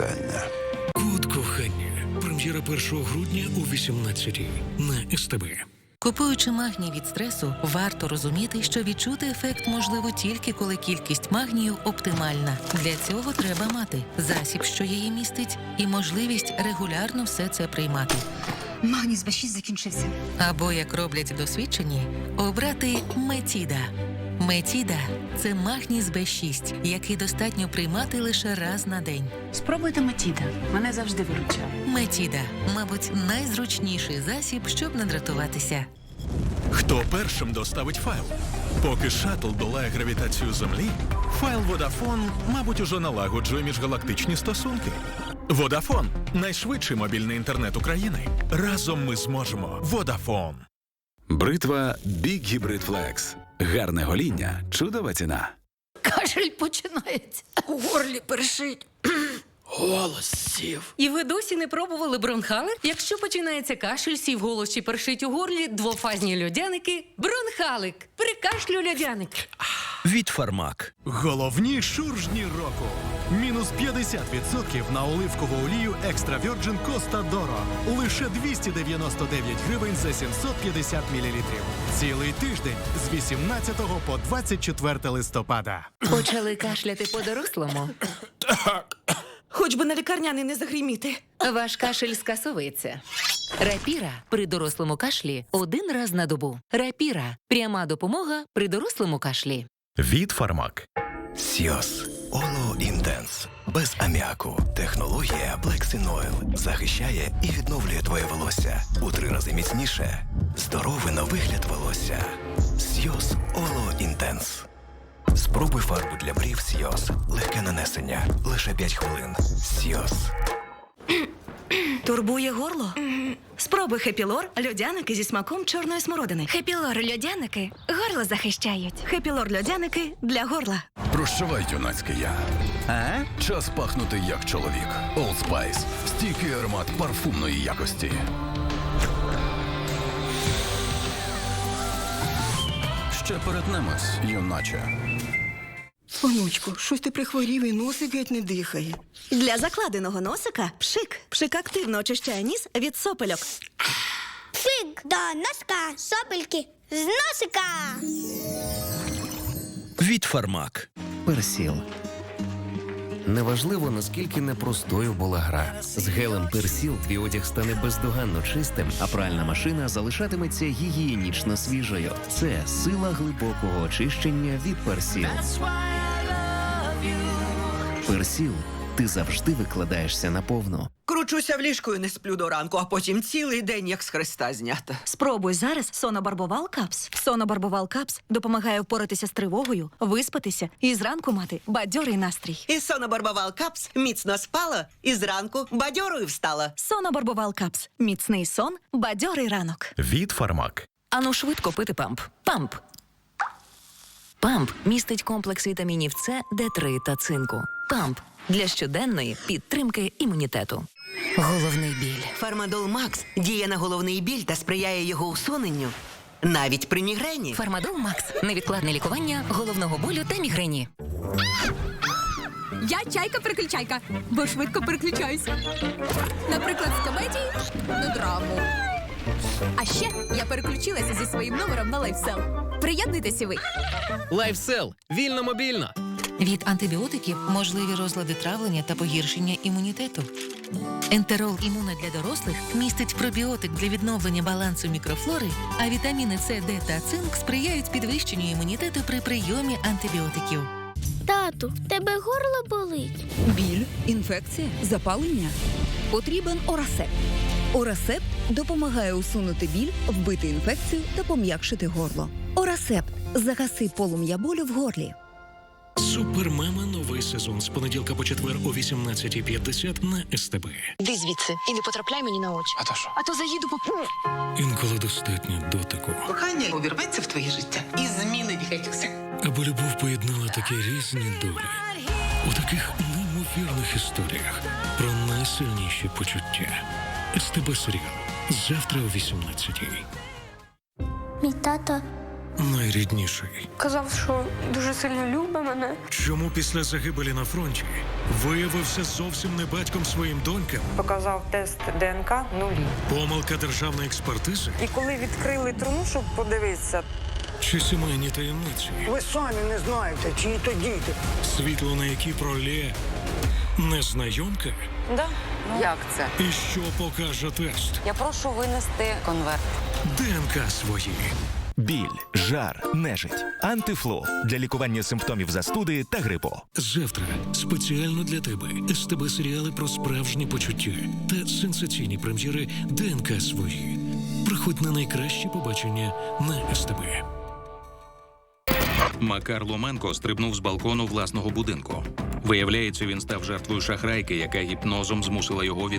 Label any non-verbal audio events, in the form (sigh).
питання. Код кохання. Прем'єра 1 грудня о 18 на СТБ. Купуючи магній від стресу, варто розуміти, що відчути ефект можливо тільки коли кількість магнію оптимальна. Для цього треба мати засіб, що її містить, і можливість регулярно все це приймати. Магній з Б6 закінчився. Або, як роблять досвідчені, обрати Метіда. Метіда це магній з Б6, який достатньо приймати лише раз на день. Спробуйте Метіда. Мене завжди виручає. Метіда, мабуть, найзручніший засіб, щоб не дратуватися. Хто першим доставить файл? Поки шаттл долає гравітацію Землі, файл Водафон, мабуть, уже налагоджує міжгалактичні стосунки. Водафон найшвидший мобільний інтернет України. Разом ми зможемо. Водафон. Бритва Big Hybrid Flex. Гарне гоління, чудова ціна. Кашель починається. У горлі першить. (clears throat) Голос сів. І ви досі не пробували бронхали? Якщо починається кашель, сів голос чи першить у горлі, двофазні льодяники, бронхалик, Прикашлю льодяник. Від Фармак. Головні шуржні року. Мінус 50% на оливкову олію Екстра Virgin Costa Doro. Лише 299 гривень за 750 мл. Цілий тиждень з 18 по 24 листопада. Почали кашляти по-дорослому. Хоч би на лікарняний не загриміти. Ваш кашель скасовується. Рапіра при дорослому кашлі один раз на добу. Рапіра пряма допомога при дорослому кашлі. Від Фармак. Сіос Оло Інтенс. Без аміаку. Технологія Black Sin Oil захищає і відновлює твоє волосся у три рази міцніше. Здоровий на вигляд волосся. Сіос Оло Інтенс. Спробуй фарбу для брів Сіос. Легке нанесення. Лише 5 хвилин. Сіос. Турбує горло? Спробуй хепілор, льодяники зі смаком чорної смородини. Хепілор льодяники горло захищають. Хепілор льодяники для горла. Прощавай, юнацький я. А? Час пахнути як чоловік. Old Spice. Стійкий аромат парфумної якості. Ще перетнемось, юначе. Онучку, щось ти прихворів і носик геть не дихає. Для закладеного носика пшик. Пшик активно очищає ніс від сопельок. Фиг до носка, сопельки з носика. Від Фармак. Персіл. Неважливо, наскільки непростою була гра. З гелем Персіл твій одяг стане бездоганно чистим, а пральна машина залишатиметься гігієнічно свіжою. Це сила глибокого очищення від Персіл. Персіл. Ти завжди викладаєшся наповну. Кручуся в ліжку і не сплю до ранку, а потім цілий день як з хреста знята. Спробуй зараз сонобарбовал капс. Сонобарбовал капс допомагає впоратися з тривогою, виспатися і зранку мати бадьорий настрій. І сонобарбовал капс міцно спала і зранку бадьорою встала. Сонобарбовал капс. Міцний сон, бадьорий ранок. Від Фармак. Ану швидко пити памп. Памп. Памп містить комплекс вітамінів С, Д3 та цинку. Памп для щоденної підтримки імунітету. Головний біль. Фармадол Макс діє на головний біль та сприяє його усуненню. Навіть при мігрені. Фармадол Макс невідкладне лікування головного болю та мігрені. Я чайка-переключайка, бо швидко переключаюся. Наприклад, з комедії на драму. А ще я переключилася зі своїм номером на лайфсел. Приєднуйтеся ви. Лайфсел. Вільно мобільно. Від антибіотиків можливі розлади травлення та погіршення імунітету. Ентерол імуна для дорослих містить пробіотик для відновлення балансу мікрофлори, а вітаміни С, Д та цинк сприяють підвищенню імунітету при прийомі антибіотиків. Тату, в тебе горло болить. Біль, інфекція, запалення. Потрібен Орасеп. Орасеп допомагає усунути біль, вбити інфекцію та пом'якшити горло. Орасеп загаси полум'я болю в горлі. Супермама новий сезон з понеділка по четвер о 18.50 на СТБ. Іди звідси і не потрапляй мені на очі. А то що? А то заїду по Інколи достатньо дотику. Кохання увірветься в твоє життя і змінить геть Аби любов поєднала такі різні долі. У таких неймовірних історіях про найсильніші почуття. СТБ серіал завтра о 18.00. Мій тато найрідніший? Казав, що дуже сильно любить мене. Чому після загибелі на фронті виявився зовсім не батьком своїм донькам? Показав тест ДНК нулі. Помилка державної експертизи І коли відкрили труну, щоб подивитися, чи сімейні таємниці? ви самі не знаєте, чиї то діти. Світло на які пролє незнайомка? Да? Як це? І що покаже тест? Я прошу винести конверт. ДНК свої. Біль, жар, нежить, антифлу для лікування симптомів застуди та грипу. Завтра спеціально для тебе СТБ серіали про справжні почуття та сенсаційні прем'єри ДНК свої. Приходь на найкраще побачення на СТБ. Макар Ломенко стрибнув з балкону власного будинку. Виявляється, він став жертвою шахрайки, яка гіпнозом змусила його від